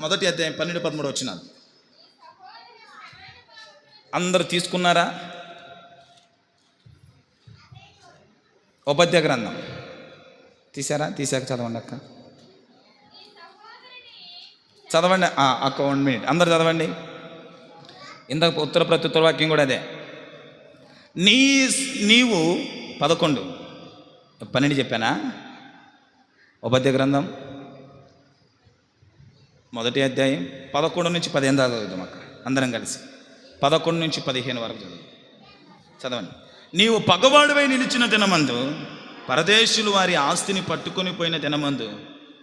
మొదటి అధ్యాయం పన్నెండు పదమూడు వచ్చినారు అందరు తీసుకున్నారా? ఉపద్య గ్రంథం. తీసారా? తీసాక చదవండి అక్క. చదవండి. అక్క వన్ మినిట్ అందరు చదవండి. ఇందాక ఉత్తర ప్రత్యుత్తర వాక్యం కూడా అదే. నీ నీవు పదకొండు. పన్నెండు చెప్పానా? ఉపద్య గ్రంథం. మొదటి అధ్యాయం పదకొండు నుంచి పదిహేను దాకా చదువుదాం అక్కడ అందరం కలిసి. పదకొండు నుంచి పదిహేను వరకు చదువు చదవండి. నీవు పగవాడువై నిలిచిన దినమందు పరదేశులు వారి ఆస్తిని పట్టుకొని పోయిన దినమందు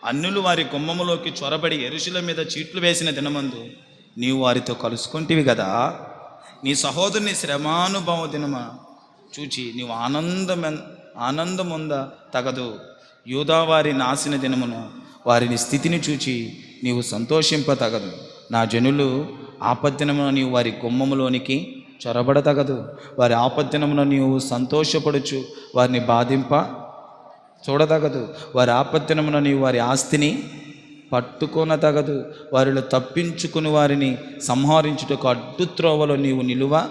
అన్నులు వారి గుమ్మములోకి చొరబడి ఎరుషుల మీద చీట్లు వేసిన దినమందు నీవు వారితో కలుసుకుంటివి కదా నీ సహోదరుని శ్రమానుభవ దినమ చూచి నీవు ఆనందం ఆనందముంద తగదు. యూదా వారి నాశన దినమును వారిని స్థితిని చూచి నీవు సంతోషింప తగదు నా జనులు ఆపద్దినమున నీవు వారి గుమ్మములోనికి చొరబడతగదు. వారి ఆపద్దినమున నీవు సంతోషపడుచు వారిని బాధింప చూడతగదు. వారి ఆపద్దినమున నీవు వారి ఆస్తిని పట్టుకొనతగదు. వారిలో తప్పించుకుని వారిని సంహరించుటకు అడ్డుత్రోవలో నీవు నిలువ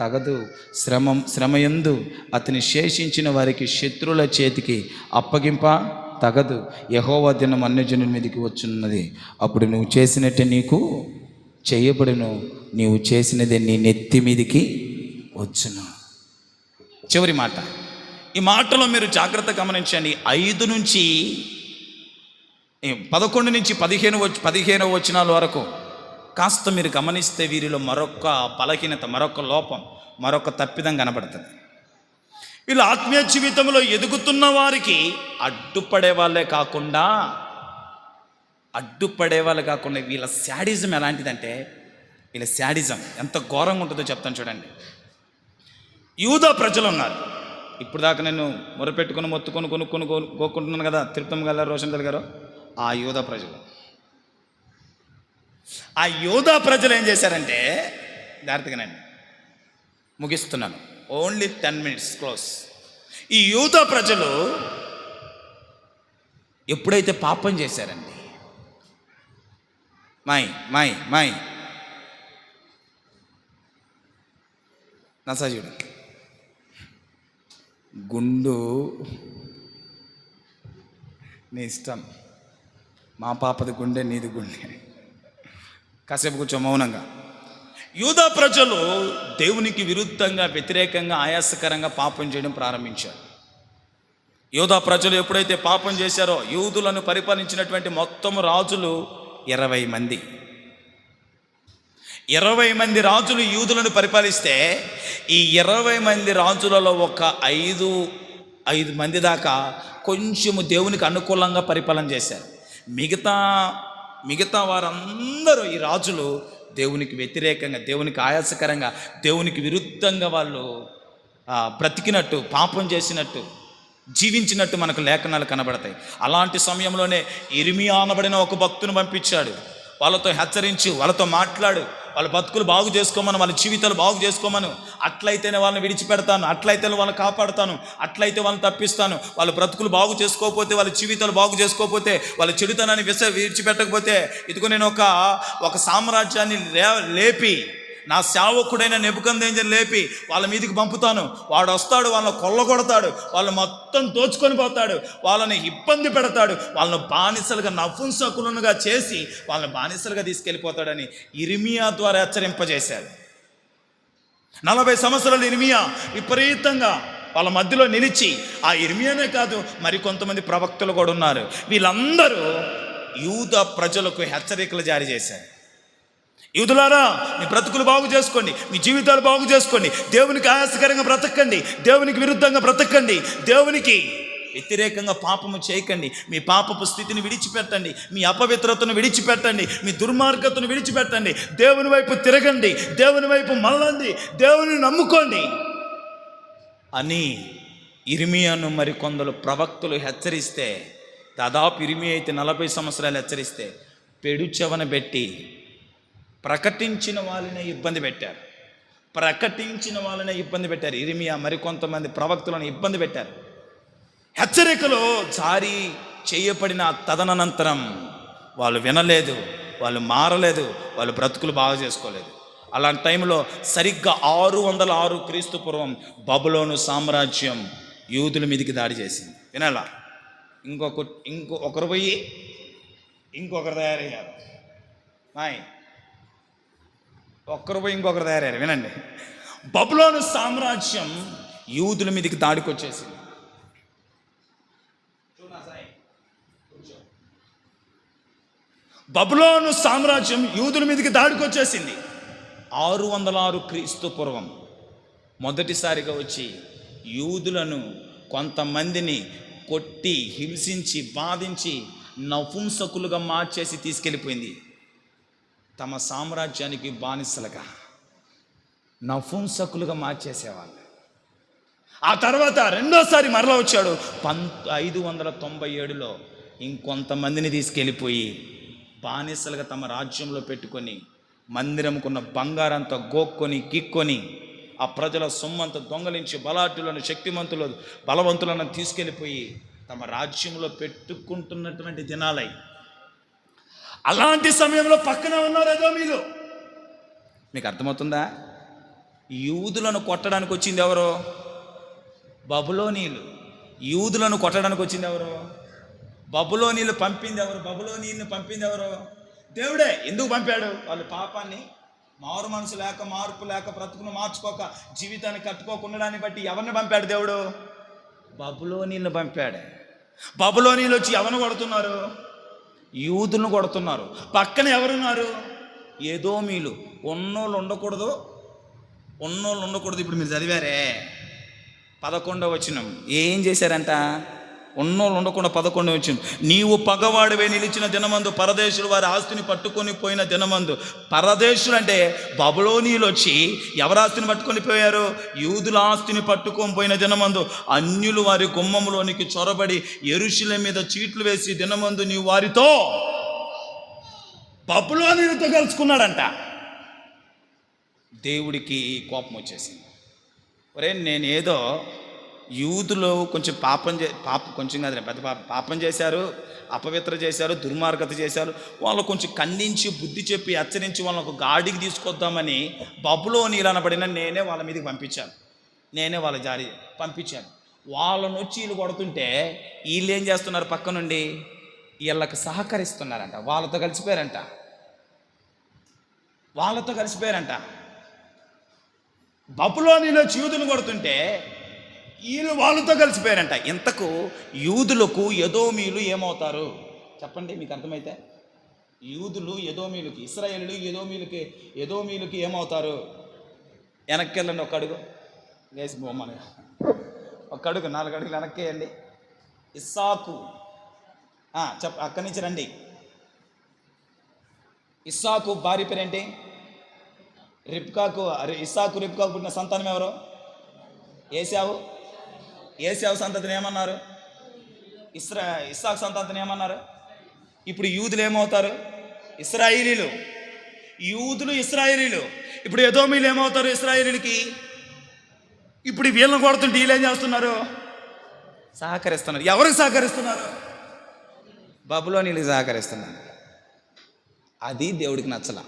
తగదు. శ్రమ శ్రమయందు అతని శేషించిన వారికి శత్రుల చేతికి అప్పగింప తగదు. యహోవా దినం అన్యజనుల మీదకి వచ్చున్నది. అప్పుడు నువ్వు చేసినట్టే నీకు చేయబడును. నీవు చేసినదే నీ నెత్తి మీదికి వచ్చును. చివరి మాట. ఈ మాటలో మీరు జాగ్రత్త గమనించండి. ఐదు నుంచి పదకొండు నుంచి పదిహేను వచ్చి పదిహేను వచనాల వరకు కాస్త మీరు గమనిస్తే వీరిలో మరొక బలహీనత మరొక లోపం మరొక తప్పిదం కనబడుతుంది. వీళ్ళు ఆత్మీయ జీవితంలో ఎదుగుతున్న వారికి అడ్డుపడే వాళ్ళే కాకుండా అడ్డుపడే వాళ్ళు కాకుండా వీళ్ళ శాడిజం ఎలాంటిదంటే వీళ్ళ శాడిజం ఎంత ఘోరంగా ఉంటుందో చెప్తాను చూడండి. యూదా ప్రజలు ఉన్నారు. ఇప్పుడు దాకా నేను మొరపెట్టుకుని మొత్తుకొని కొనుక్కొని కొను- కోరుకుంటున్నాను కదా తిరుపతి గారు రోషన్ గారు ఆ యూదా ప్రజలు. ఆ యూదా ప్రజలు ఏం చేశారంటే జాగ్రత్తగానండి ముగిస్తున్నాను. Only ten minutes close. ఈ యూత ప్రజలు ఎప్పుడైతే పాపం చేశారండి? My my my. నసాజుడు గుండు నీ ఇష్టం. మా పాపది గుండె నీది గుండె. కాసేపు కూర్చో మౌనంగా. యూదా ప్రజలు దేవునికి విరుద్ధంగా వ్యతిరేకంగా ఆయాసకరంగా పాపం చేయడం ప్రారంభించారు. యూదా ప్రజలు ఎప్పుడైతే పాపం చేశారో యూదులను పరిపాలించినటువంటి మొత్తం రాజులు ఇరవై మంది. ఇరవై మంది రాజులు యూదులను పరిపాలిస్తే ఈ ఇరవై మంది రాజులలో ఒక ఐదు ఐదు మంది దాకా కొంచెము దేవునికి అనుకూలంగా పరిపాలన చేశారు. మిగతా మిగతా వారందరూ ఈ రాజులు దేవునికి వ్యతిరేకంగా దేవునికి ఆయాసకరంగా దేవునికి విరుద్ధంగా వాళ్ళు బ్రతికినట్టు పాపం చేసినట్టు జీవించినట్టు మనకు లేఖనాలు కనబడతాయి. అలాంటి సమయంలోనే ఇరిమి అనబడిన ఒక భక్తును పంపించాడు. వాళ్ళతో హెచ్చరించు వాళ్ళతో మాట్లాడు. వాళ్ళ బతుకులు బాగు చేసుకోమని వాళ్ళ జీవితాలు బాగు చేసుకోమను. అట్లయితేనే వాళ్ళని విడిచిపెడతాను అట్లయితే వాళ్ళని కాపాడుతాను అట్లయితే వాళ్ళని తప్పిస్తాను. వాళ్ళ బ్రతుకులు బాగు చేసుకోకపోతే వాళ్ళ జీవితాలు బాగు చేసుకోకపోతే వాళ్ళ చెడుతనాన్ని విస విడిచిపెట్టకపోతే ఇదిగో నేను ఒక ఒక సామ్రాజ్యాన్ని లే లేపి నా సేవకుడైన నెబుకందేంజర్ లేపి వాళ్ళ మీదకి పంపుతాను. వాడు వస్తాడు వాళ్ళని కొల్లగొడతాడు వాళ్ళు మొత్తం దోచుకొని పోతాడు వాళ్ళని ఇబ్బంది పెడతాడు వాళ్ళని బానిసలుగా నపుంసకులుగా చేసి వాళ్ళని బానిసలుగా తీసుకెళ్ళిపోతాడని ఇరిమియా ద్వారా హెచ్చరింపజేశాడు నలభై సంవత్సరాలు ఇరిమియా విపరీతంగా వాళ్ళ మధ్యలో నిలిచి ఆ ఇర్మియానే కాదు మరి కొంతమంది ప్రవక్తలు కూడా ఉన్నారు. వీళ్ళందరూ యూద ప్రజలకు హెచ్చరికలు జారీ చేశారు. యూదులారా మీ బ్రతుకులు బాగు చేసుకోండి మీ జీవితాలు బాగు చేసుకోండి. దేవునికి ఆయాసకరంగా బ్రతకండి దేవునికి విరుద్ధంగా బ్రతకండి దేవునికి వ్యతిరేకంగా పాపము చేయకండి. మీ పాపపు స్థితిని విడిచిపెట్టండి మీ అపవిత్రతను విడిచిపెట్టండి మీ దుర్మార్గతను విడిచిపెట్టండి. దేవుని వైపు తిరగండి దేవుని వైపు మళ్ళండి దేవుని నమ్ముకోండి అని ఇరిమియాను మరి కొందరు ప్రవక్తలు హెచ్చరిస్తే దాదాపు ఇరిమి అయితే నలభై సంవత్సరాలు హెచ్చరిస్తే పెడు చెవన పెట్టి ప్రకటించిన వాళ్ళనే ఇబ్బంది పెట్టారు. ప్రకటించిన వాళ్ళనే ఇబ్బంది పెట్టారు. ఇరిమియా మరికొంతమంది ప్రవక్తులను ఇబ్బంది పెట్టారు. హెచ్చరికలో జారీ చేయబడిన తదనంతరం వాళ్ళు వినలేదు వాళ్ళు మారలేదు వాళ్ళు బ్రతుకులు బాగా చేసుకోలేదు. అలాంటి టైంలో సరిగ్గా ఆరు వందల ఆరు క్రీస్తు పూర్వం బబులోను సామ్రాజ్యం యూదుల మీదకి దాడి చేసింది. వినాలా? ఇంకొక ఇంకో ఒకరు పోయి ఇంకొకరు తయారయ్యారు. నాయ్ ఒక్కరు పోయి ఇంకొకరు తయారయ్యారు వినండి. బబులోను సామ్రాజ్యం యూదుల మీదకి దాడికొచ్చేసింది. బబులోను సామ్రాజ్యం యూదుల మీదకి దాడికొచ్చేసింది. ఆరు వందల ఆరు క్రీస్తు పూర్వం మొదటిసారిగా వచ్చి యూదులను కొంతమందిని కొట్టి హింసించి బాధించి నపుంసకులుగా మార్చేసి తీసుకెళ్ళిపోయింది. తమ సామ్రాజ్యానికి బానిసలుగా. నపుంసకులుగా మార్చేసేవాళ్ళు. ఆ తర్వాత రెండోసారి మరలా వచ్చాడు. పంత ఐదు వందల తొంభై ఏడులో ఇంకొంతమందిని తీసుకెళ్ళిపోయి బానిసలుగా తమ రాజ్యంలో పెట్టుకొని మందిరంకున్న బంగారంతా గోక్కొని గిక్కొని ఆ ప్రజల సొమ్మంతా దొంగలించి బలాఢ్యులను శక్తిమంతులు బలవంతులను తీసుకెళ్ళిపోయి తమ రాజ్యంలో పెట్టుకుంటున్నటువంటి దినాలై అలాంటి సమయంలో పక్కన ఉన్నారు ఏదో మీరు? మీకు అర్థమవుతుందా? యూదులను కొట్టడానికి వచ్చింది ఎవరు? బబులోనీలు యూదులను కొట్టడానికి వచ్చింది ఎవరు? బబులోనీలు పంపింది ఎవరు? బబులోనీలను పంపింది ఎవరు? దేవుడే ఎందుకు పంపాడు? వాళ్ళు పాపాన్ని మారు మనసు లేక మార్పు లేక బ్రతుకును మార్చుకోక జీవితాన్ని కట్టుకోకుండాన్ని బట్టి ఎవరిని పంపాడు దేవుడు? బబులోనీలను పంపాడు. బబులోనీలు వచ్చి ఎవరిని కొడుతున్నారు? యూదును కొడుతున్నారు. పక్కన ఎవరున్నారు? ఏదో మీలు ఉన్నోళ్ళు ఉండకూడదు. ఉన్నోళ్ళు ఉండకూడదు. ఇప్పుడు మీరు చదివారే. పదకొండవ వచనం. ఏం చేశారంట? ఉన్నోళ్ళు ఉండకుండా పదకొండు వచ్చింది నీవు పగవాడివే నిలిచిన దినమందు పరదేశులు వారి ఆస్తిని పట్టుకొని పోయిన దినమందు పరదేశులు అంటే బబులోనీలు వచ్చి ఎవరి ఆస్తిని పట్టుకొని పోయారు? యూదుల ఆస్తిని పట్టుకొని పోయిన దినమందు అన్యులు వారి గుమ్మంలోనికి చొరబడి ఎరుషుల మీద చీట్లు వేసి దినమందు నీవు వారితో బబులోనీలతో కలుసుకున్నాడంట. దేవుడికి కోపం వచ్చేసింది. ఒరే నేను ఏదో యూదులో కొంచెం పాపం చే పాప కొంచెం కాదు పెద్ద పాప. పాపం చేశారు అపవిత్ర చేశారు దుర్మార్గత చేశారు. వాళ్ళు కొంచెం ఖండించి బుద్ధి చెప్పి హెచ్చరించి వాళ్ళని ఒక గాడికి తీసుకొద్దామని బబులో నీలనబడిన నేనే వాళ్ళ మీదకి పంపించాను. నేనే వాళ్ళ జారి పంపించాను. వాళ్ళని వచ్చి వీళ్ళు కొడుతుంటే వీళ్ళు ఏం చేస్తున్నారు పక్క నుండి? వీళ్ళకి సహకరిస్తున్నారంట. వాళ్ళతో కలిసిపోయారంట. వాళ్ళతో కలిసిపోయారంట. బబులోనిలో జీవితం కొడుతుంటే వీళ్ళు వాళ్ళతో కలిసిపోయారంట. ఇంతకు యూదులకు యదోమీలు ఏమవుతారు? చెప్పండి మీకు అర్థమైతే? యూదులు యదోమీలకి ఇస్రాయేలు యదోమీలకి యదోమీలకి ఏమవుతారు? వెనక్కి వెళ్ళండి ఒక అడుగు. వేసి బొమ్మను. ఒక అడుగు నాలుగు అడుగులు వెనక్కి వెళ్ళండి ఇస్సాకు చెప్ చెప్ప అక్కడి నుంచి రండి. ఇస్సాకు భార్య పేరేంటి? రిప్కాకు అరే ఇస్సాకు రిప్కాకు పుట్టిన సంతానం ఎవరు? ఏసావు ఏసావు సంతతిని ఏమన్నారు? ఇస్రా ఇస్సాకు సంతతిని ఏమన్నారు? ఇప్పుడు యూదులు ఏమవుతారు? ఇస్రాయిలీలు. యూదులు ఇస్రాయిలీలు. ఇప్పుడు ఎదోమీలు ఏమవుతారు ఇస్రాయిలీలకి? ఇప్పుడు వీళ్ళని కొడుతుంటే వీళ్ళు ఏం చేస్తున్నారు? సహకరిస్తున్నారు. ఎవరికి సహకరిస్తున్నారు? బబులో సహకరిస్తున్నారు. అది దేవుడికి నచ్చలా.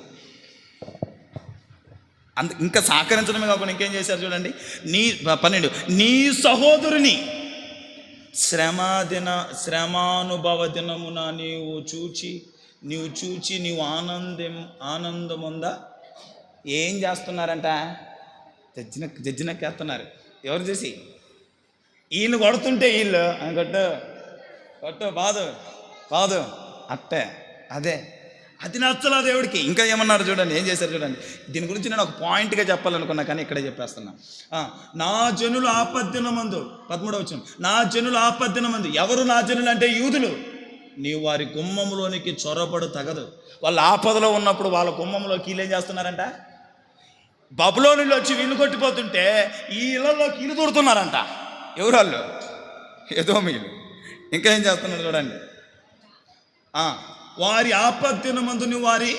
అంత ఇంకా సహకరించడమే కాకుండా ఇంకేం చేశారు చూడండి. నీ పన్నెండు. నీ సహోదరుని శ్రమ దిన శ్రమానుభవ దినమున నీవు చూచి నీవు చూచి నీవు ఆనందం ఆనందముందా? ఏం చేస్తున్నారంట? జడ్జిన జడ్జినక్కేస్తున్నారు ఎవరు చేసి? వీళ్ళు కొడుతుంటే వీళ్ళు అని కొట్టు కొట్టు బాదు బాదు అట్టే అదే. అది నచ్చలా దేవుడికి. ఇంకా ఏమన్నారు చూడండి ఏం చేశారు చూడండి. దీని గురించి నేను ఒక పాయింట్గా చెప్పాలనుకున్నా కానీ ఇక్కడే చెప్పేస్తున్నా. నా జనులు ఆపద్దిన మందు. పదమూడవ వచ్చిన నా జనులు ఆపద్దిన మందు. ఎవరు నా జనులు అంటే యూదులు? నీవు వారి గుమ్మంలోనికి చొరబడు తగదు. వాళ్ళు ఆపదలో ఉన్నప్పుడు వాళ్ళ గుమ్మంలోకి వీళ్ళు ఏం చేస్తున్నారంట? బబులోనిలో వచ్చి వీళ్ళు కొట్టిపోతుంటే ఈ ఇళ్ళలోకి ఇల్లు దూరుతున్నారంట. ఎవరు వాళ్ళు? ఏదో మీరు ఇంకా ఏం చేస్తున్నారు చూడండి. వారి ఆపత్తిన మందుని వారి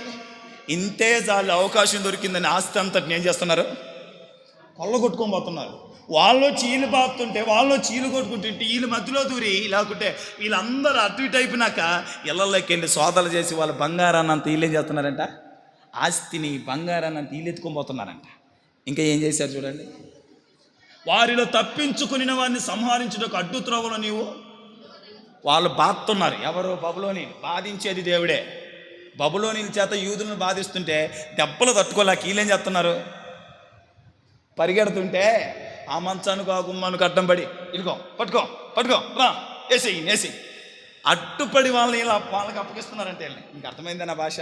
ఇంతే చాలు అవకాశం దొరికిందని ఆస్తి అంతటిని ఏం చేస్తున్నారు? కొల్ల కొట్టుకొని పోతున్నారు. వాళ్ళు చీలు పాపుతుంటే వాళ్ళు చీలు కొట్టుకుంటుంటే వీళ్ళ మధ్యలో దూరి లేకుంటే వీళ్ళందరూ అటు ఇటు అయిపోయినాక ఇళ్ళల్లోకి వెళ్ళి సోదలు చేసి వాళ్ళ బంగారాన్ని అంత వీళ్ళు ఏం చేస్తున్నారంట? ఆస్తిని బంగారాన్ని అంత వీళ్ళు పోతున్నారంట. ఇంకా ఏం చేశారు చూడండి? వారిలో తప్పించుకుని వారిని సంహరించుటకు అడ్డు త్రోవలో నీవు? వాళ్ళు బాధతున్నారు. ఎవరు బబులోని బాధించేది దేవుడే. బబులోని చేత యూదులను బాధిస్తుంటే దెబ్బలు తట్టుకోలేక వీళ్ళేం చేస్తున్నారు? పరిగెడుతుంటే ఆ మంచానికి ఆ గుమ్మానికి అడ్డం పడి ఇదిగో పట్టుకో పట్టుకో రా వేసేయి వేసేయి అట్టుపడి వాళ్ళని ఇలా వాళ్ళకి అప్పగిస్తున్నారంటే వీళ్ళని. ఇంక అర్థమైందా నా భాష?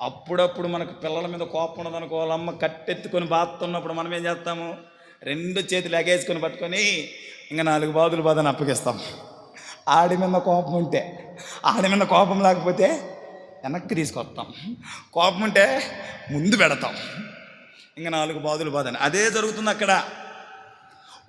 అప్పుడప్పుడు మనకు పిల్లల మీద కోపం ఉన్నదనుకో వాళ్ళమ్మ కట్టెత్తుకొని బాత్తున్నప్పుడు మనం ఏం చేస్తాము? రెండు చేతులు ఎగేసుకొని పట్టుకొని ఇంకా నాలుగు బాదులు బాధని అప్పగిస్తాం. ఆడి మీద కోపం ఉంటే ఆడి మీద కోపం లేకపోతే వెనక్కి తీసుకొస్తాం. కోపం ఉంటే ముందు పెడతాం. ఇంకా నాలుగు బాధలు బాధని అదే జరుగుతుంది అక్కడ.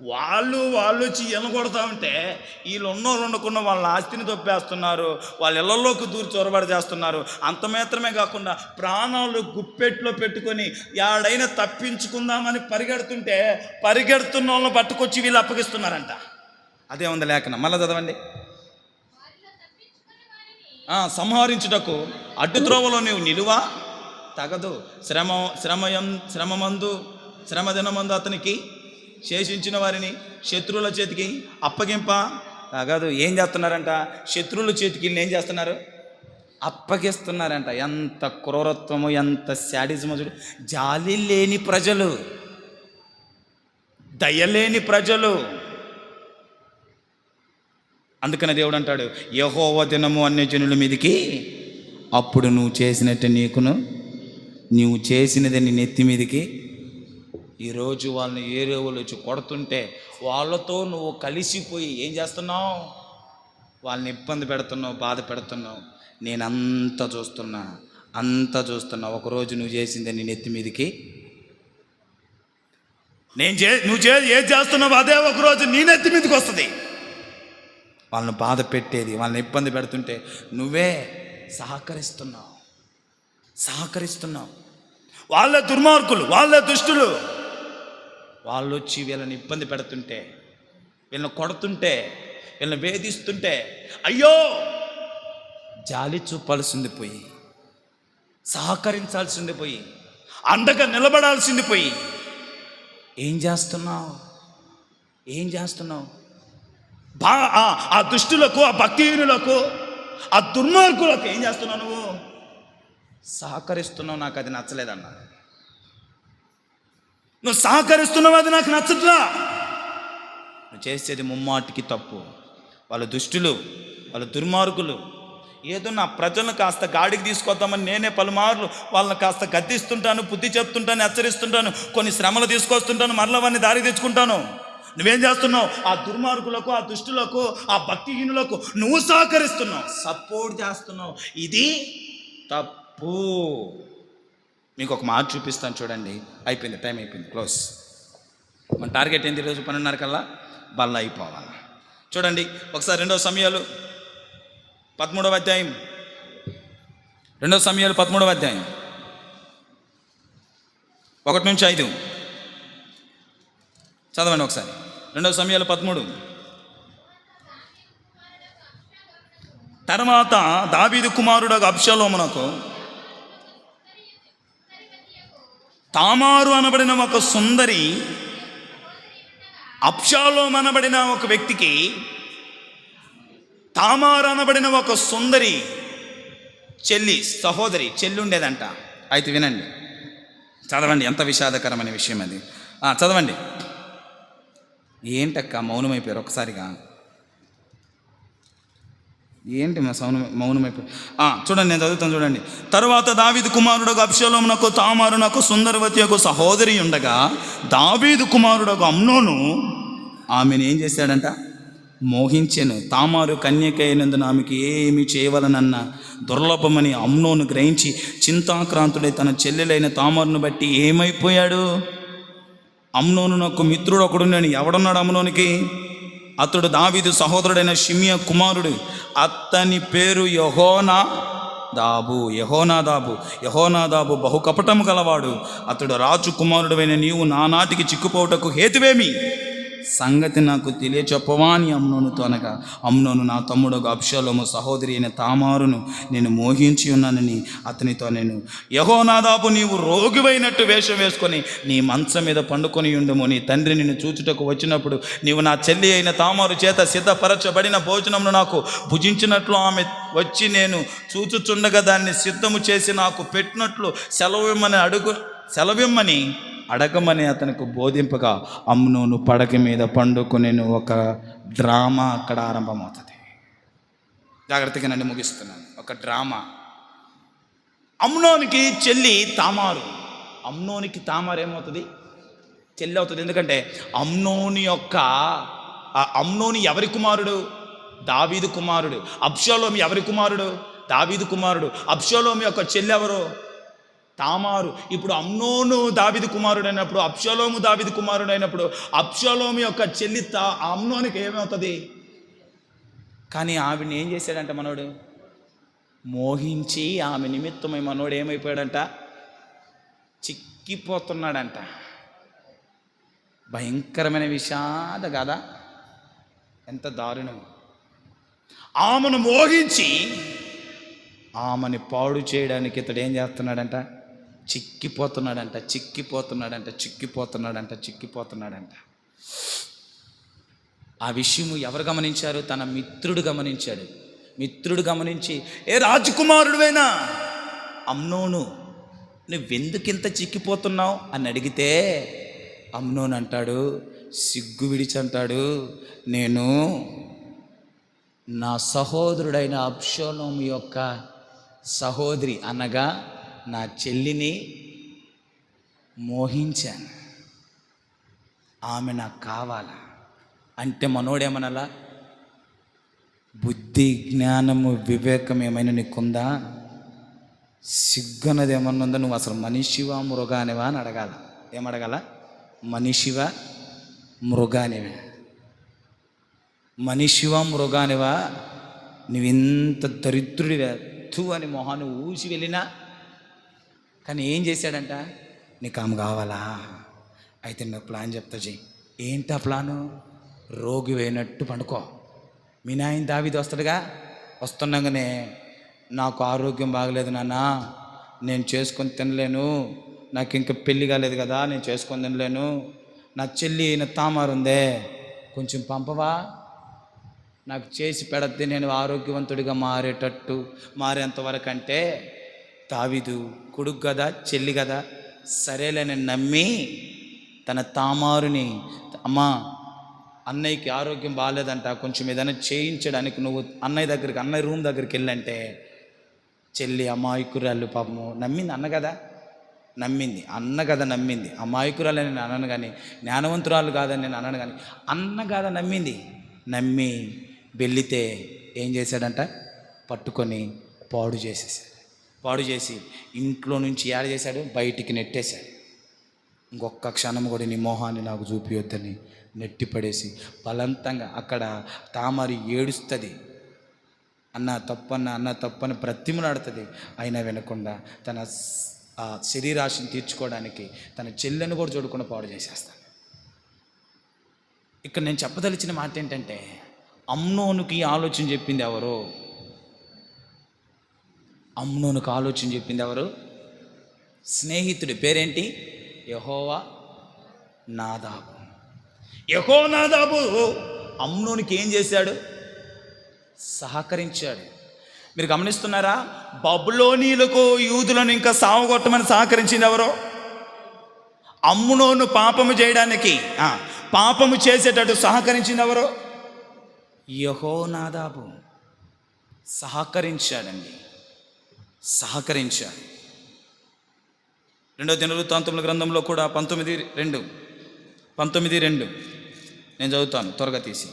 వాళ్ళు వాళ్ళు వచ్చి ఎనగొడతా ఉంటే వీళ్ళు ఉన్నోళ్ళు ఉండకుండా వాళ్ళ ఆస్తిని తొప్పేస్తున్నారు వాళ్ళ ఇళ్ళలోకి దూరి చొరబడి చేస్తున్నారు. అంత మాత్రమే కాకుండా ప్రాణాలు గుప్పెట్లో పెట్టుకొని యాడైనా తప్పించుకుందామని పరిగెడుతుంటే పరిగెడుతున్న వాళ్ళని పట్టుకొచ్చి వీళ్ళు అప్పగిస్తున్నారంట. అదే ఉంది లేఖనం. మళ్ళీ చదవండి. సంహరించుటకు అడ్డుత్రోవలో నీవు నిలువ? తగదు. శ్రమ శ్రమయం శ్రమమందు శ్రమదినమందు అతనికి శేషించిన వారిని శత్రువుల చేతికి అప్పగింప. తగదు. ఏం చేస్తున్నారంట? శత్రువుల చేతికి వీళ్ళని ఏం చేస్తున్నారు? అప్పగిస్తున్నారంట. ఎంత క్రూరత్వము ఎంత శాడిజము చూడు. జాలి లేని ప్రజలు. దయలేని ప్రజలు. అందుకనే దేవుడు అంటాడు యహోవ దినము అన్య జనుల మీదికి అప్పుడు నువ్వు చేసినట్టు నీకును నువ్వు చేసినది నీ నెత్తి మీదికి. ఈరోజు వాళ్ళని ఏరే వాళ్ళు వచ్చి కొడుతుంటే వాళ్ళతో నువ్వు కలిసిపోయి ఏం చేస్తున్నావు? వాళ్ళని ఇబ్బంది పెడుతున్నావు బాధ పెడుతున్నావు. నేను అంతా చూస్తున్నా అంతా చూస్తున్నా. ఒకరోజు నువ్వు చేసింది నీ నెత్తి మీదికి. నేను చే నువ్వు చే ఏం చేస్తున్నావు అదే ఒకరోజు నీ నెత్తి మీదకి వస్తుంది. వాళ్ళని బాధ పెట్టేది వాళ్ళని ఇబ్బంది పెడుతుంటే నువ్వే సహకరిస్తున్నావు సహకరిస్తున్నావు. వాళ్ళ దుర్మార్గులు వాళ్ళ దుష్టులు వాళ్ళు వచ్చి వీళ్ళని ఇబ్బంది పెడుతుంటే వీళ్ళని కొడుతుంటే వీళ్ళని వేధిస్తుంటే అయ్యో జాలి చూపాల్సింది పోయి సహకరించాల్సింది పోయి అండగా నిలబడాల్సింది పోయి ఏం చేస్తున్నావు? ఏం చేస్తున్నావు? బా ఆ- దుష్టులకు ఆ భక్తిహీనులకు ఆ దుర్మార్గులకు ఏం చేస్తున్నావు నువ్వు? సహకరిస్తున్నావు నాకు అది నచ్చలేదన్న. నువ్వు సహకరిస్తున్నావు అది నాకు నచ్చట్లా? నువ్వు చేసేది ముమ్మాటికి తప్పు. వాళ్ళు దుష్టులు వాళ్ళు దుర్మార్గులు ఏదో నా ప్రజలను కాస్త గాడికి తీసుకొద్దామని నేనే పలుమార్లు వాళ్ళని కాస్త గద్దిస్తుంటాను బుద్ధి చెప్తుంటాను హెచ్చరిస్తుంటాను కొన్ని శ్రమలు తీసుకొస్తుంటాను మరలా వాడిని దారి తెచ్చుకుంటాను. నువ్వేం చేస్తున్నావు? ఆ దుర్మార్గులకు ఆ దుష్టులకు ఆ భక్తిహీనులకు నువ్వు సహకరిస్తున్నావు. సపోర్ట్ చేస్తున్నావు. ఇది తప్పు. మీకు ఒక మాట చూపిస్తాను చూడండి. అయిపోయింది టైం అయిపోయింది. క్లోజ్. మన టార్గెట్ ఏంటి ఈరోజు పన్నెండున్నర కల్లా? బల్ల అయిపోవాలి? చూడండి ఒకసారి రెండవ సమయాలు పదమూడవ అధ్యాయం. రెండవ సమయాలు పదమూడవ అధ్యాయం. ఒకటి నుంచి ఐదు. చదవండి ఒకసారి. రెండవ సమయాలు పదమూడు. తర్వాత దావీదు కుమారుడు అబ్షలోమునకు తామారు అనబడిన ఒక సుందరి అప్షాలోం అనబడిన ఒక వ్యక్తికి తామారు అనబడిన ఒక సుందరి చెల్లి సహోదరి చెల్లి ఉండేదంట. అయితే వినండి. చదవండి ఎంత విషాదకరమైన విషయం అది. చదవండి. ఏంటక్క మౌనమైపోయారు? ఒకసారిగా ఏంటి మా సౌన మౌనమైపోయి ఆ, చూడండి నేను చదువుతాను చూడండి. తర్వాత దావీదు కుమారుడు తామారు తామారునకు సుందరవతి యొక్క సహోదరి ఉండగా దావీదు కుమారుడకు అమ్నోను ఆమెను ఏం చేశాడంట? మోహించెను. తామారు కన్యక అయినందున ఆమెకి ఏమి చేయవలనన్న దుర్లభమని అమ్నోను గ్రహించి చింతాక్రాంతుడై తన చెల్లెలైన తామారును బట్టి ఏమైపోయాడు? అమ్నోను నాకు మిత్రుడు ఒకడు నేను ఎవడున్నాడు అమ్నోనికి? అతడు దావీదు సహోదరుడైన షిమియ కుమారుడు. అతని పేరు యహోనా దాబు యహోనాదాబు. యహోనాదాబు బహు కపటము గలవాడు. అతడు రాజు కుమారుడైన నీవు నానాటికి చిక్కుపోవుటకు హేతువేమి? సంగతి నాకు తెలియచెప్పవా అని అమ్నోనుతో అనగా అమ్నోను నా తమ్ముడు అబ్షలోము సహోదరి అయిన తామారును నేను మోహించి ఉన్నానని అతనితో నేను యహోనాదాపు నీవు రోగివైనట్టు వేషం వేసుకొని నీ మంచం మీద పండుకొని ఉండము. నీ తండ్రి నిన్ను చూచుటకు వచ్చినప్పుడు నీవు నా చెల్లి అయిన తామారు చేత సిద్ధపరచబడిన భోజనమును నాకు భుజించినట్లు ఆమె వచ్చి నేను చూచుచుండగా దాన్ని సిద్ధము చేసి నాకు పెట్టినట్లు సెలవిమ్మని అడుగు సెలవిమ్మని అడగమని అతనికి బోధింపగా అమ్నోను పడక మీద పండుకునేను. ఒక డ్రామా అక్కడ ఆరంభమవుతుంది. జాగ్రత్తగా నన్ను ముగిస్తున్నాను. ఒక డ్రామా. అమ్నోనికి చెల్లి తామారు. అమ్నోనికి తామారు ఏమవుతుంది? చెల్లి అవుతుంది ఎందుకంటే అమ్నోని యొక్క అమ్నోని ఎవరి కుమారుడు? దావీదు కుమారుడు. అప్షోలోమి ఎవరి కుమారుడు? దావీదు కుమారుడు. అప్షోలోమి యొక్క చెల్లెవరు? తామారు. ఇప్పుడు అమ్నోను దావిది కుమారుడైనప్పుడు అప్షలోము దావిది కుమారుడైనప్పుడు అప్షలోము యొక్క చెల్లి తా అమ్నోనికి ఏమవుతుంది? కానీ ఆవిడని ఏం చేశాడంట మనోడు? మోహించి ఆమె నిమిత్తమై మనోడు ఏమైపోయాడంట? చిక్కిపోతున్నాడంట. భయంకరమైన విషాద కదా ఎంత దారుణం. ఆమెను మోహించి ఆమెని పాడు చేయడానికి ఇతడు ఏం చేస్తున్నాడంట? చిక్కిపోతున్నాడంట చిక్కిపోతున్నాడంట చిక్కిపోతున్నాడంట చిక్కిపోతున్నాడంట. ఆ విషయము ఎవరు గమనించారు? తన మిత్రుడు గమనించాడు. మిత్రుడు గమనించి ఏ రాజకుమారుడువేనా అమ్నోను నువ్వెందుకింత చిక్కిపోతున్నావు? అని అడిగితే అమ్నోన్ అంటాడు సిగ్గు విడిచి అంటాడు నేను నా సహోదరుడైన అబ్షోలోం యొక్క సహోదరి అనగా నా చెల్లిని మోహించాను. ఆమె నాకు కావాలా? అంటే మనోడేమనలా? బుద్ధి జ్ఞానము వివేకం ఏమైనా నీకుందా? సిగ్గున్నది ఏమన్నా ఉందా? నువ్వు అసలు మనిషివా మృగానివా అని అడగాల. ఏమడగాల? మనిషివా మృగానివా. మనిషివా మృగానివా? నువ్వు ఇంత దరిద్రుడివా. తూ అని మొహాన్ని ఊసి వెళ్ళినా కానీ ఏం చేశాడంట? నీకు ఆమె కావాలా? అయితే నువ్వు ప్లాన్ చెప్తా చెయ్యి. ఏంటా ప్లాను? రోగి వేయినట్టు పండుకో. మీ నాయన దావిది వస్తాడుగా? వస్తుండగానే నాకు ఆరోగ్యం బాగలేదు నాన్న. నేను చేసుకొని తినలేను. నాకు ఇంకా పెళ్ళి కాలేదు కదా నేను చేసుకొని తినలేను. నా చెల్లి నా తామారు ఉందే. కొంచెం పంపవా? నాకు చేసి పెడద్ది నేను ఆరోగ్యవంతుడిగా మారేటట్టు మారేంతవరకు అంటే తావిదు కొడుకు కదా చెల్లి కదా సరేలేని నమ్మి తన తామారుని అమ్మా అన్నయ్యకి ఆరోగ్యం బాగాలేదంట కొంచెం ఏదైనా చేయించడానికి నువ్వు అన్నయ్య దగ్గరికి అన్నయ్య రూమ్ దగ్గరికి వెళ్ళంటే చెల్లి అమాయకురాలు పాపము నమ్మింది అన్న కదా నమ్మింది అన్న కదా నమ్మింది. అమాయకురాలని నేను అనను కానీ జ్ఞానవంతురాలు కాదని నేను అనను కానీ అన్న కదా నమ్మింది. నమ్మి వెళ్ళితే ఏం చేశాడంట? పట్టుకొని పాడు చేసేసాడు పాడు చేసి ఇంట్లో నుంచి ఏడ చేశాడు? బయటికి నెట్టేశాడు. ఇంకొక క్షణం కూడా నీ మొహాన్ని నాకు చూపియొద్దని నెట్టి పడేసి బలవంతంగా అక్కడ తామరి ఏడుస్తుంది. అన్న తప్పన్న అన్న తప్పని ప్రతిమలాడుతుంది అయినా వినకుండా తన ఆ శరీరాశిని తీర్చుకోవడానికి తన చెల్లెను కూడా చూడకుండా పాడు చేసేస్తాను ఇక్కడ నేను చెప్పదలిచిన మాట ఏంటంటే అమ్నోనుకి ఈ ఆలోచన చెప్పింది ఎవరో? అమ్నోనుకు ఆలోచన చెప్పింది ఎవరు? స్నేహితుడి పేరేంటి? యహోవా నాదాబు. యహో నాదాబు అమ్నోనికి ఏం చేశాడు? సహకరించాడు. మీరు గమనిస్తున్నారా? బబులోనీలకు యూదులను ఇంకా సావగొట్టమని సహకరించింది ఎవరో? అమ్మునోను పాపము చేయడానికి పాపము చేసేటట్టు సహకరించింది ఎవరో? యహోనాదాబు సహకరించాడండి. సహకరించాడు రెండో దినవృత్తాంతముల గ్రంథంలో కూడా పంతొమ్మిది రెండు పంతొమ్మిది రెండు. నేను చదువుతాను త్వరగా తీసి.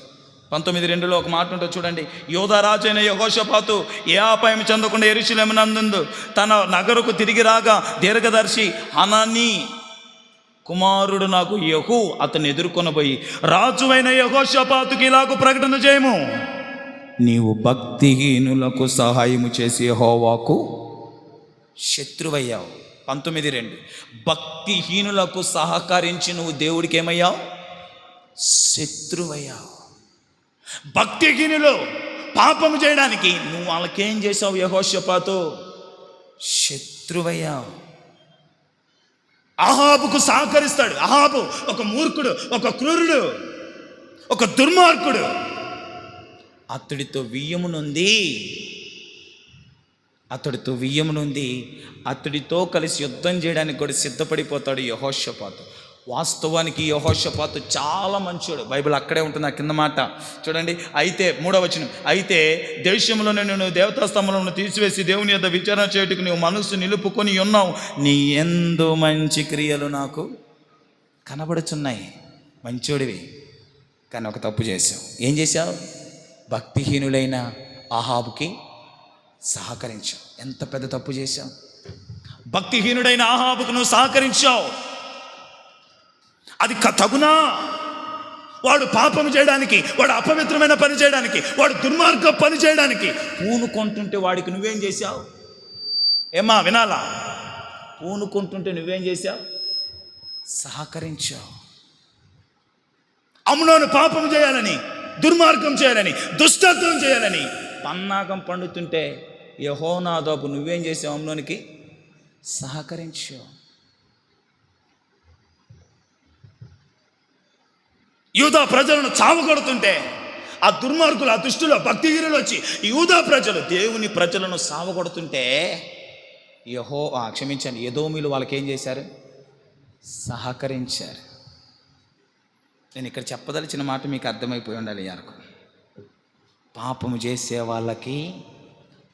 పంతొమ్మిది రెండులో ఒక మాట ఉంటుంది చూడండి. యోధరాజు అయిన యహోషపాతు ఏ అపాయం చెందకుండా ఎరుశలేమనందు తన నగరుకు తిరిగి రాగా దీర్ఘదర్శి హనాని కుమారుడు నాకు యహు అతను ఎదుర్కొనబోయి రాజువైన యహోషపాతుకి ఇలాగ ప్రకటన చేయము. నీవు భక్తిహీనులకు సహాయము చేసే హోవాకు శత్రువయ్యావు. పంతొమ్మిది రెండు. భక్తిహీనులకు సహకరించి నువ్వు దేవుడికి ఏమయ్యావు శత్రువయ్యావు. భక్తిహీనులు పాపము చేయడానికి నువ్వు వాళ్ళకేం చేసావు యహోషపాతో? శత్రువయ్యావు. అహాబుకు సహకరిస్తాడు. అహాబు ఒక మూర్ఖుడు ఒక క్రూరుడు ఒక దుర్మార్గుడు. అతడితో వియ్యమునుంది అతడితో వియ్యమునుంది అతడితో కలిసి యుద్ధం చేయడానికి కూడా సిద్ధపడిపోతాడు యహోషపాతు. వాస్తవానికి యహోషపాతు చాలా మంచోడు. బైబిల్ అక్కడే ఉంటుంది ఆ కింద మాట. చూడండి అయితే మూడవ వచనం. అయితే దేశంలో నేను దేవతా తీసివేసి దేవుని యొక్క విచారణ చేయుటకు నువ్వు మనసు నిలుపుకొని ఉన్నావు. నీ ఎందు మంచి క్రియలు నాకు కనబడుచున్నాయి. మంచోడివి కానీ ఒక తప్పు చేసావు ఏం చేశావు? భక్తిహీనులైన ఆహాబుకి సహకరించావు. ఎంత పెద్ద తప్పు చేశావు? భక్తిహీనుడైన ఆహాబుకు నువ్వు సహకరించావు. అది క- తగునా? వాడు పాపం చేయడానికి వాడు అపవిత్రమైన పని చేయడానికి వాడు దుర్మార్గ పని చేయడానికి పూనుకుంటుంటే వాడికి నువ్వేం చేశావు? ఏమా వినాలా? పూనుకుంటుంటే నువ్వేం చేశావు? సహకరించావు. అమ్ములోను పాపం చేయాలని దుర్మార్గం చేయాలని దుష్టత్వం చేయాలని పన్నాగం పండుతుంటే యహోనాదోపు నువ్వేం చేసావు అమ్ములోనికి సహకరించావు యూదా ప్రజలను చావగొడుతుంటే ఆ దుర్మార్గులు ఆ దుష్టులు ఆ భక్తిహీనులు వచ్చి యూదా ప్రజలు దేవుని ప్రజలను సావగొడుతుంటే యహో ఆ, క్షమించండి యదోమిలు వాళ్ళకి ఏం చేశారు? సహకరించారు. నేను ఇక్కడ చెప్పదలిచిన మాట మీకు అర్థమైపోయి ఉండాలి యారకు పాపము చేసే వాళ్ళకి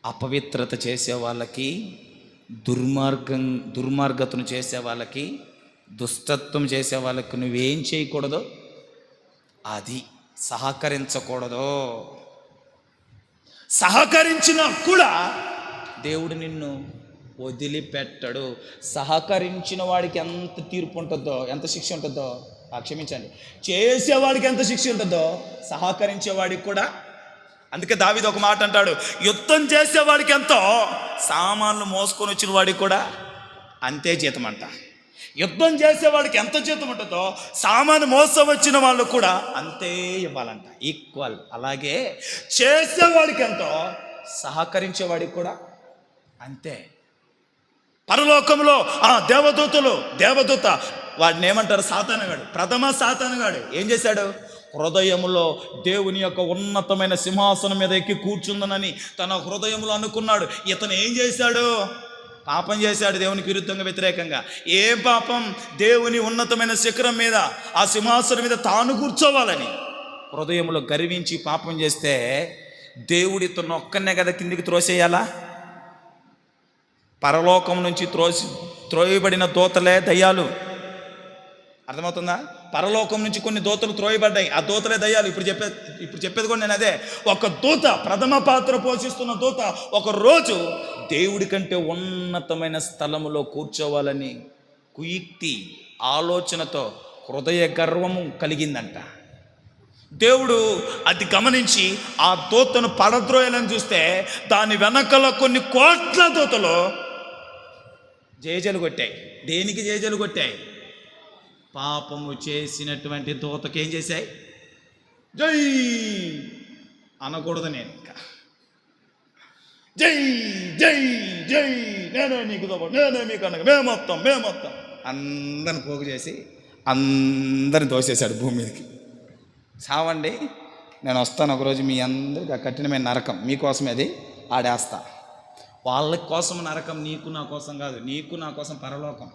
అపవిత్రత చేసే వాళ్ళకి దుర్మార్గం దుర్మార్గతను చేసే వాళ్ళకి దుష్టత్వం చేసే వాళ్ళకి నువ్వేం చేయకూడదు? అది సహకరించకూడదు. సహకరించినా కూడా దేవుడు నిన్ను వదిలిపెట్టడు. సహకరించిన వాడికి ఎంత తీర్పు ఉంటుందో ఎంత శిక్ష ఉంటుందో ఆ, క్షమించండి. చేసేవాడికి ఎంత శిక్ష ఉంటుందో సహకరించేవాడికి కూడా అందుకే దావిది ఒక మాట అంటాడు యుద్ధం చేసేవాడికి ఎంతో సామాన్లు మోసుకొని వచ్చిన వాడికి కూడా అంతే జీతం అంట. యుద్ధం చేసేవాడికి ఎంత జీతం ఉంటుందో సామాను మోసం వచ్చిన వాళ్ళు కూడా అంతే ఇవ్వాలంట ఈక్వల్ అలాగే చేసేవాడికి ఎంతో సహకరించేవాడికి కూడా అంతే. పరలోకంలో ఆ దేవదూతలు దేవదూత వాడిని ఏమంటారు సాతానగాడు ప్రథమ సాతానగాడు ఏం చేశాడు? హృదయములో దేవుని యొక్క ఉన్నతమైన సింహాసనం మీద ఎక్కి కూర్చుందనని తన హృదయంలో అనుకున్నాడు. ఇతను ఏం చేశాడు? పాపం చేశాడు దేవునికి విరుద్ధంగా వ్యతిరేకంగా. ఏ పాపం? దేవుని ఉన్నతమైన శిఖరం మీద ఆ సింహాసనం మీద తాను కూర్చోవాలని. హృదయంలో గర్వించి పాపం చేస్తే దేవుడి ఇతను ఒక్కనే కదా కిందికి త్రోసేయాలా? పరలోకం నుంచి త్రోసి త్రోయబడిన దూతలే దయ్యాలు. అర్థమవుతుందా? పరలోకం నుంచి కొన్ని దూతలు త్రోయబడ్డాయి. ఆ దూతలే దయ్యాలు. ఇప్పుడు చెప్పే ఇప్పుడు చెప్పేది కూడా నేను అదే. ఒక దూత ప్రథమ పాత్ర పోషిస్తున్న దూత ఒక రోజు దేవుడి కంటే ఉన్నతమైన స్థలములో కూర్చోవాలని కుయుక్తి ఆలోచనతో హృదయ గర్వము కలిగిందంట. దేవుడు అది గమనించి ఆ దూతను పడద్రోయాలని చూస్తే దాని వెనకల కొన్ని కోట్ల దూతలు జేజలు కొట్టాయి. దేనికి జేజలు కొట్టాయి? పాపము చేసినటువంటి దూతకి ఏం చేశాయి? జై! అనకూడదు నేను ఇంకా. జై జై జై! నేనే నీకు నేనే మీకు అనగా మేమొత్తాం మేమొత్తాం అందరిని పోగు చేసి అందరిని తోసేశాడు భూమి మీదకి. చావండి నేను వస్తాను ఒకరోజు మీ అందరికి ఆ కఠినమైన నరకం మీకోసమే అది ఆడేస్తా. వాళ్ళ కోసం నరకం నీకు నా కోసం కాదు నీకు నా కోసం పరలోకం.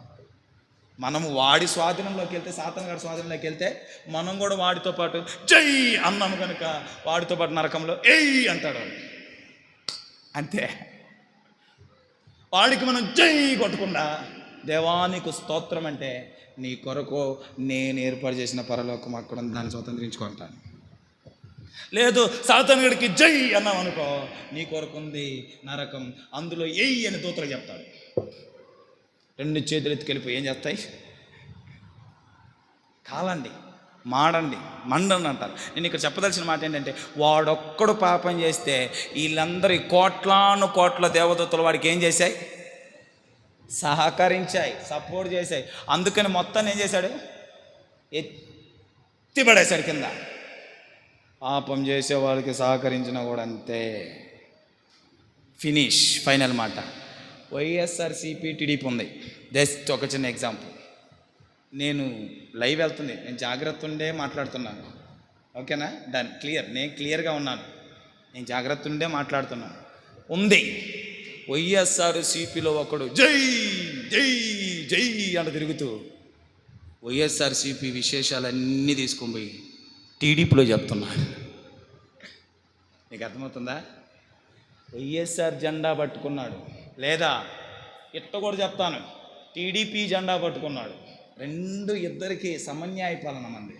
మనము వాడి స్వాధీనంలోకి వెళ్తే సాతన్ గారి స్వాధీనంలోకి వెళ్తే మనం కూడా వాడితో పాటు జై అన్నాము కనుక వాడితో పాటు నరకంలో ఏయ్ అంటాడు అంతే. వాడికి మనం జై కొట్టకుండా దేవానికి స్తోత్రం అంటే నీ కొరకు నేను ఏర్పాటు చేసిన పరలోకం అక్కడ దాన్ని స్వతంత్రించుకుంటాను లేదు సాతనుడికి జై అన్నాం అనుకో నీ కొరకు ఉంది నరకం అందులో ఎయ్యి అని దూతలు చెప్తాడు రెండు చేతులు ఎత్తుకెళ్ళిపోయి ఏం చేస్తాయి? కాలండి మాడండి మండండి అంటారు. నేను ఇక్కడ చెప్పదలసిన మాట ఏంటంటే వాడొక్కడు పాపం చేస్తే వీళ్ళందరి కోట్లాను కోట్ల దేవదత్తులు వాడికి ఏం చేశాయి? సహకరించాయి సపోర్ట్ చేశాయి. అందుకని మొత్తం ఏం చేశాడు? ఎత్తిపడేశాడు కింద. పాపం చేసే వాళ్ళకి సహకరించిన కూడా అంతే. ఫినిష్ ఫైనల్ మాట. వైఎస్ఆర్సీపీ టీడీపీ ఉంది. జస్ట్ ఒక చిన్న ఎగ్జాంపుల్ నేను లైవ్ వెళ్తుంది. నేను జాగ్రత్త ఉండే మాట్లాడుతున్నాను. ఓకేనా? డన్ క్లియర్ నేను క్లియర్గా ఉన్నాను. నేను జాగ్రత్త ఉండే మాట్లాడుతున్నాను. ఉంది. వైఎస్ఆర్ సిపిలో ఒకడు జై జై జై అంట తిరుగుతూ వైఎస్ఆర్ సిపి విశేషాలన్నీ తీసుకొని పోయి టీడీపీలో చెప్తున్నాను నీకు అర్థమవుతుందా? వైఎస్ఆర్ జెండా పట్టుకున్నాడు. లేదా? ఇట్ట కూడా చెప్తాను. టీడీపీ జెండా పట్టుకున్నాడు. రెండు ఇద్దరికి సమన్యాయ పాలన మంది.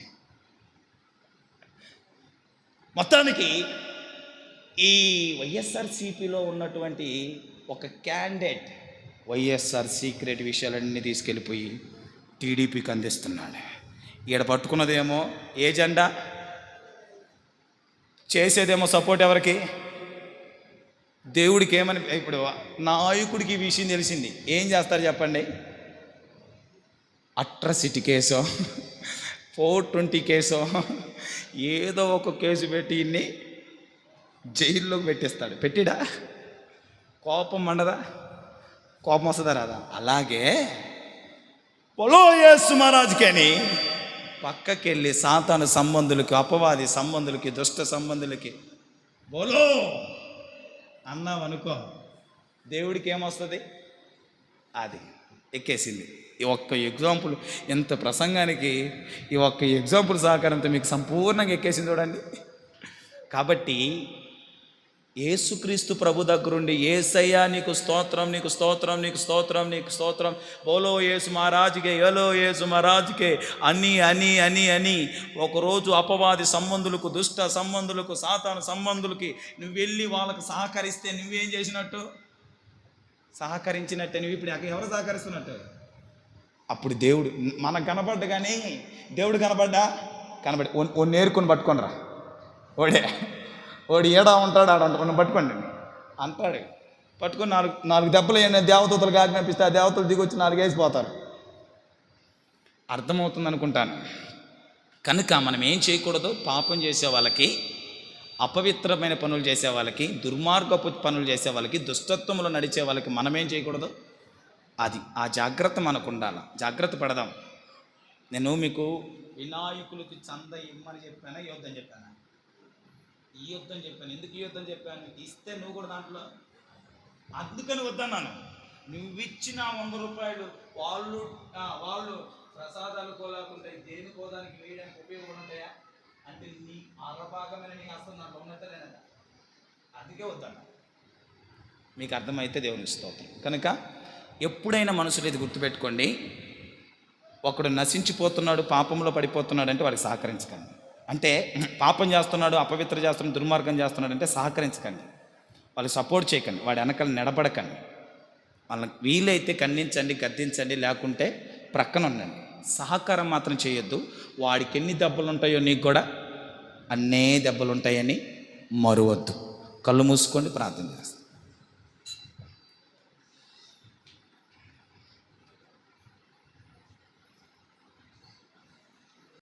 మొత్తానికి ఈ వైఎస్ఆర్సీపీలో ఉన్నటువంటి ఒక క్యాండిడేట్ వైఎస్ఆర్ సీక్రెట్ విషయాలన్నీ తీసుకెళ్ళిపోయి టీడీపీకి అందిస్తున్నాడు. ఈడ పట్టుకున్నదేమో ఏ జెండా? చేసేదేమో సపోర్ట్ ఎవరికి? దేవుడికి ఏమని ఇప్పుడు నాయకుడికి ఈ విషయం తెలిసింది. ఏం చేస్తారు చెప్పండి? అట్రసిటీ కేసో ఫోర్ ట్వంటీ కేసో ఏదో ఒక కేసు పెట్టి ఇన్ని జైల్లోకి పెట్టేస్తాడు. పెట్టిడా? కోపం మండదా కోపం వస్తుందా రాదా? అలాగే పొలో యేసు మహారాజుకి అని పక్కకెళ్ళి సాతాను సంబంధులకి అపవాది సంబంధులకి దుష్ట సంబంధులకి బోలో అన్నాం అనుకో దేవుడికి ఏమొస్తుంది అది. ఎక్కేసింది. ఈ ఒక్క ఎగ్జాంపుల్ ఎంత ప్రసంగానికి ఈ ఒక్క ఎగ్జాంపుల్ సహకారంతో మీకు సంపూర్ణంగా ఎక్కేసింది చూడండి. కాబట్టి ఏసుక్రీస్తు ప్రభు దగ్గరుండి ఏసయ్యా నీకు స్తోత్రం నీకు స్తోత్రం నీకు స్తోత్రం నీకు స్తోత్రం. ఓలో యేసు మహారాజుకే ఎలో యేసు మహారాజుకే అని అని అని అని. ఒకరోజు అపవాది సంబంధులకు దుష్ట సంబంధులకు సాతాను సంబంధులకి నువ్వు వెళ్ళి వాళ్ళకు సహకరిస్తే నువ్వేం చేసినట్టు? సహకరించినట్టే. నువ్వు ఇప్పుడు ఎవరు సహకరిస్తున్నట్టు? అప్పుడు దేవుడు మనకు కనపడ్డు కానీ దేవుడు కనపడ్డా కనబడి ఓ నేర్కొని పట్టుకోనరా ఓడే. ఓడి ఏడా ఉంటాడు ఆడ ఉంటాడు పట్టుకోండి. అంటాడు. పట్టుకుని నాలుగు నాలుగు దెబ్బలు ఏమైనా దేవతలకు ఆజ్ఞాపిస్తే ఆ దేవతలు దిగొచ్చి నాలుగు వేసిపోతారు అర్థమవుతుంది అనుకుంటాను. కనుక మనం ఏం చేయకూడదు? పాపం చేసే వాళ్ళకి అపవిత్రమైన పనులు చేసే వాళ్ళకి దుర్మార్గపు పనులు చేసే వాళ్ళకి దుష్టత్వంలో నడిచే వాళ్ళకి మనం ఏం చేయకూడదు? అది ఆ జాగ్రత్త మనకు ఉండాలి. జాగ్రత్త పడదాం. నేను మీకు వినాయకులకి చంద ఇమ్మని చెప్పానా? యుద్ధం చెప్పానా? ఈ యుద్ధం చెప్పాను. ఎందుకు ఈ యుద్ధం చెప్పాను? ఇస్తే నువ్వు కూడా దాంట్లో అందుకని వద్దన్నాను. నువ్వు ఇచ్చిన వంద రూపాయలు వాళ్ళు వాళ్ళు ప్రసాదాలు కోలాకుంటాయి దేని కోదానికి వేయడానికి ఉపయోగపడుతాయా అంటే నీ అరభాగమైన నీ హస్తం నాకు ఉన్నట్టే అందుకే వద్దన్నా మీకు అర్థమైతే దేవుని స్తోత్రం. కనుక ఎప్పుడైనా మనసులో ఇది గుర్తుపెట్టుకోండి. ఒకడు నశించిపోతున్నాడు పాపంలో పడిపోతున్నాడు అంటే వాడికి సహకరించకండి. అంటే పాపం చేస్తున్నాడు అపవిత్ర చేస్తున్నాడు దుర్మార్గం చేస్తున్నాడు అంటే సహకరించకండి. వాళ్ళు సపోర్ట్ చేయకండి. వాడి వెనకాల నిలబడకండి. వాళ్ళని వీలైతే ఖండించండి గద్దించండి లేకుంటే ప్రక్కన ఉండండి. సహకారం మాత్రం చేయొద్దు. వాడికి ఎన్ని దెబ్బలు ఉంటాయో నీకు కూడా అన్నే దెబ్బలు ఉంటాయని మరువద్దు. కళ్ళు మూసుకొని ప్రార్థన చేస్తాను